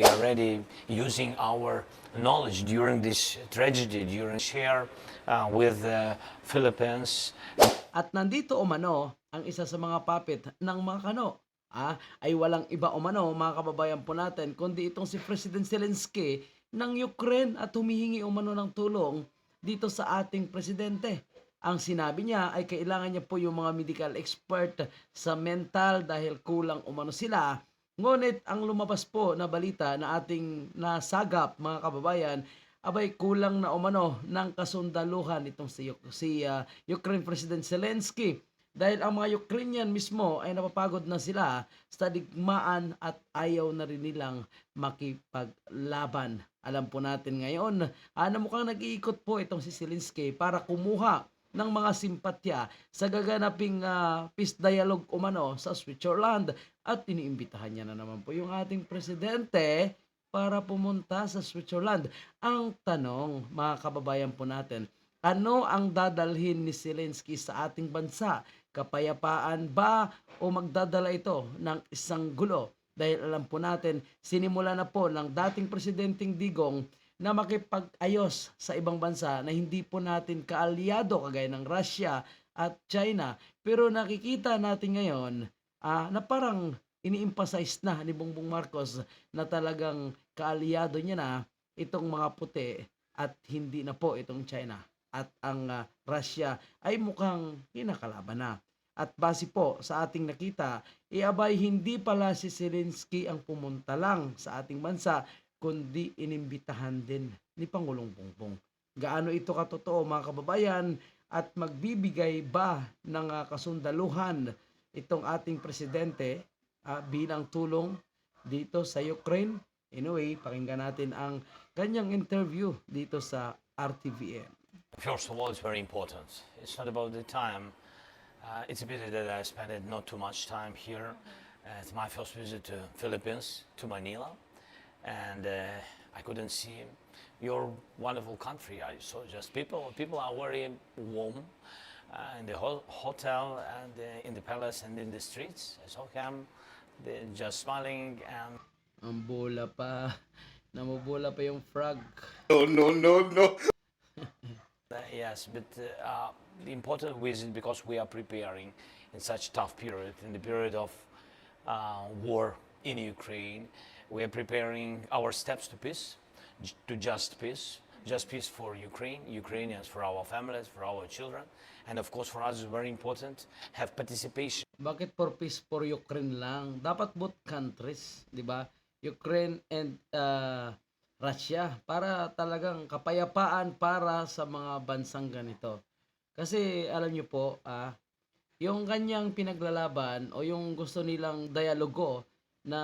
We are already using our knowledge during this tragedy, during share uh, with the Philippines At nandito umano ang isa sa mga puppet ng mga kano. Ah, ay walang iba umano mga kababayan po natin kundi itong si President Zelensky ng Ukraine at humihingi umano ng tulong dito sa ating presidente. Ang sinabi niya ay kailangan niya po yung mga medical expert sa mental dahil kulang umano sila. Ngunit ang lumabas po na balita na ating nasagap mga kababayan abay kulang na umano ng kasundaluhan itong si, si ah, Ukraine President Zelensky dahil ang mga Ukrainian mismo ay napapagod na sila sa digmaan at ayaw na rin nilang makipaglaban. Alam po natin ngayon, ah, na mukhang nag-iikot po itong si Zelensky para kumuha ng mga simpatya sa gaganaping ah, peace dialogue umano sa Switzerland at iniimbitahan niya na naman po yung ating presidente para pumunta sa Switzerland. Ang tanong, mga kababayan po natin, ano ang dadalhin ni Zelensky sa ating bansa? Kapayapaan ba o magdadala ito ng isang gulo? Dahil alam po natin, sinimula na po ng dating presidenteng Digong na makipag-ayos sa ibang bansa na hindi po natin kaalyado kagaya ng Russia at China. Pero nakikita natin ngayon ah, na parang ini-emphasize na ni Bongbong Marcos na talagang kaalyado niya na itong mga puti at hindi na po itong China at ang ah, Russia ay mukhang kinakalaban na. At base po sa ating nakita, iabay hindi pala si Zelensky ang pumunta lang sa ating bansa, kundi inimbitahan din ni Pangulong Bongbong. Gaano ito katotoo mga kababayan at magbibigay ba ng ah, kasundaluhan itong ating presidente ah, bilang tulong dito sa Ukraine? Anyway, pakinggan natin ang kanyang interview dito sa RTVN. First of all, it's very important. It's not about the time. Uh, it's a pity that I spent not too much time here. Uh, it's my first visit to Philippines, to Manila, and uh, I couldn't see your wonderful country. I saw just people. People are very warm uh, in the ho- hotel and uh, in the palace and in the streets. I saw them. They're just smiling and Ang bola pa. Namubula pa yung frog. No, no, no, no. Uh, yes, but uh, uh, the important reason because we are preparing in such tough period, in the period of uh, war in Ukraine, we are preparing our steps to peace, to just peace, just peace for Ukraine, Ukrainians, for our families, for our children, and of course for us is very important have participation Bakit for peace for Ukraine lang? Dapat both countries, di ba? Ukraine and uh, Russia para talagang kapayapaan para sa mga bansang ganito. Kasi alam niyo po, ah, yung kanyang pinaglalaban o yung gusto nilang dialogo na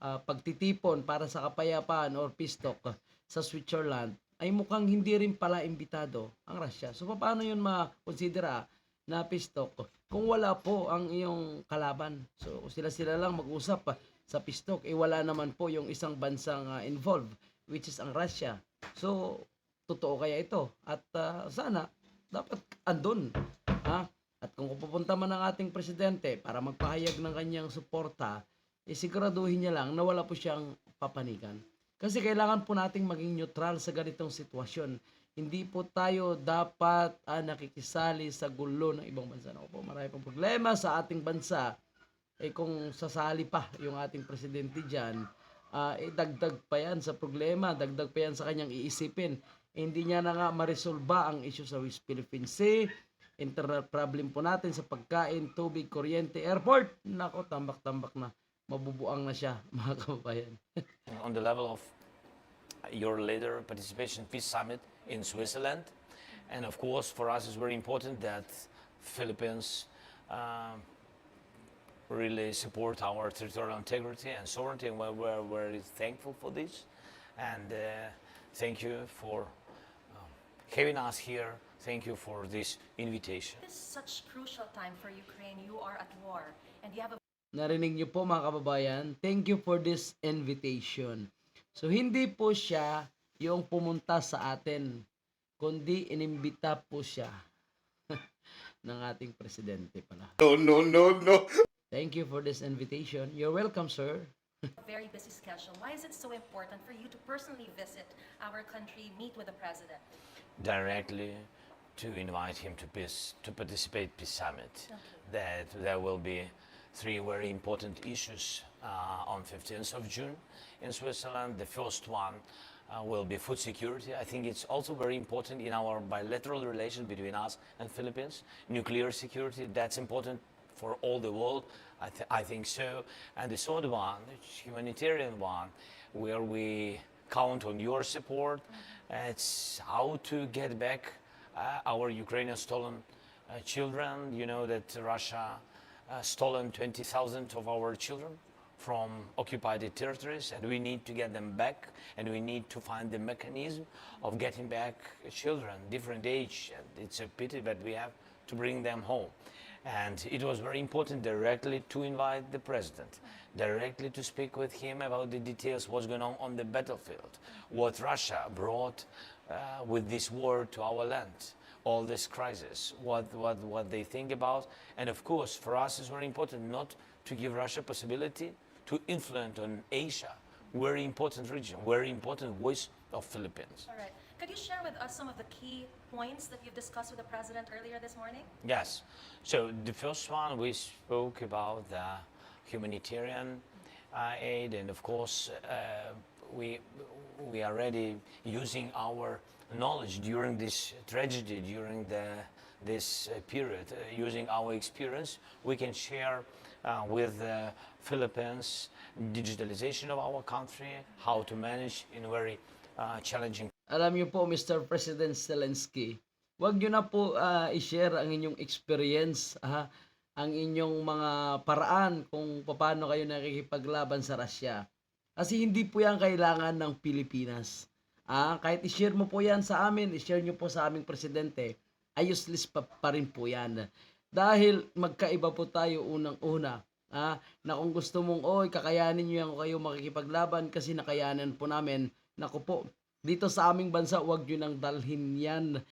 ah, pagtitipon para sa kapayapaan or peace talk sa Switzerland ay mukhang hindi rin pala imbitado ang Russia. So paano yun ma-considera na peace talk kung wala po ang iyong kalaban? So sila-sila lang mag-usap sa peace talk. Eh wala naman po yung isang bansang ah, involved which is ang Russia. So totoo kaya ito? At ah, sana dapat andun. Ha? At kung pupunta man ang ating presidente para magpahayag ng kanyang suporta, eh siguraduhin niya lang na wala po siyang papanigan. Kasi kailangan po nating maging neutral sa ganitong sitwasyon. Hindi po tayo dapat ah, nakikisali sa gulo ng ibang bansa. Ako po, marami pong problema sa ating bansa. Eh kung sasali pa yung ating presidente dyan, ah, eh, dagdag pa yan sa problema, dagdag pa yan sa kanyang iisipin. Eh, hindi niya na nga maresolba ang issue sa West Philippine Sea, internal problem po natin sa pagkain, tubig, kuryente, airport. Nako, tambak-tambak na. Mabubuang na siya, mga kababayan. on the level of your later participation peace summit in Switzerland. And of course, for us, it's very important that Philippines um, really support our territorial integrity and sovereignty, and we're, we're very thankful for this. And uh, thank you for um, having us here. Thank you for this invitation. This is such crucial time for Ukraine. You are at war and you have a Narinig niyo po mga kababayan, thank you for this invitation. So hindi po siya yung pumunta sa atin, kundi inimbita po siya ng ating presidente pala. No, no, no, no. Thank you for this invitation. You're welcome, sir. Very busy schedule. Why is it so important for you to personally visit our country, meet with the president? directly to invite him to peace to participate peace summit. That there will be three very important issues uh, on 15th of June in Switzerland. The first one uh, will be food security. I think it's also very important in our bilateral relations between us and Philippines. Nuclear security that's important for all the world. I, th- I think so. And the third one, humanitarian one, where we count on your support. It's how to get back uh, our Ukrainian stolen uh, children. You know that Russia uh, stolen 20,000 of our children from occupied territories, and we need to get them back, and we need to find the mechanism of getting back children, different age. And it's a pity that we have to bring them home. And it was very important directly to invite the president, directly to speak with him about the details, what's going on on the battlefield, what Russia brought uh, with this war to our land, all this crisis, what, what, what they think about. And of course, for us, it's very important not to give Russia possibility to influence on Asia, very important region, very important voice of Philippines. All right. Could you share with us some of the key points that you've discussed with the president earlier this morning? Yes. So the first one we spoke about the humanitarian uh, aid, and of course uh, we we already using our knowledge during this tragedy, during the this uh, period, uh, using our experience, we can share uh, with the Philippines digitalization of our country, how to manage in very uh, challenging Alam niyo po, Mr. President Zelensky, wag niyo na po ah, i-share ang inyong experience, ah, ang inyong mga paraan kung paano kayo nakikipaglaban sa Russia. Kasi hindi po yan kailangan ng Pilipinas. Ah, kahit i-share mo po yan sa amin, i-share niyo po sa aming presidente, ay useless pa, pa rin po yan. Dahil magkaiba po tayo unang-una. Ah, na kung gusto mong, oy, kakayanin niyo yan kayo makikipaglaban kasi nakayanan po namin. Naku po, dito sa aming bansa, wag nyo nang dalhin yan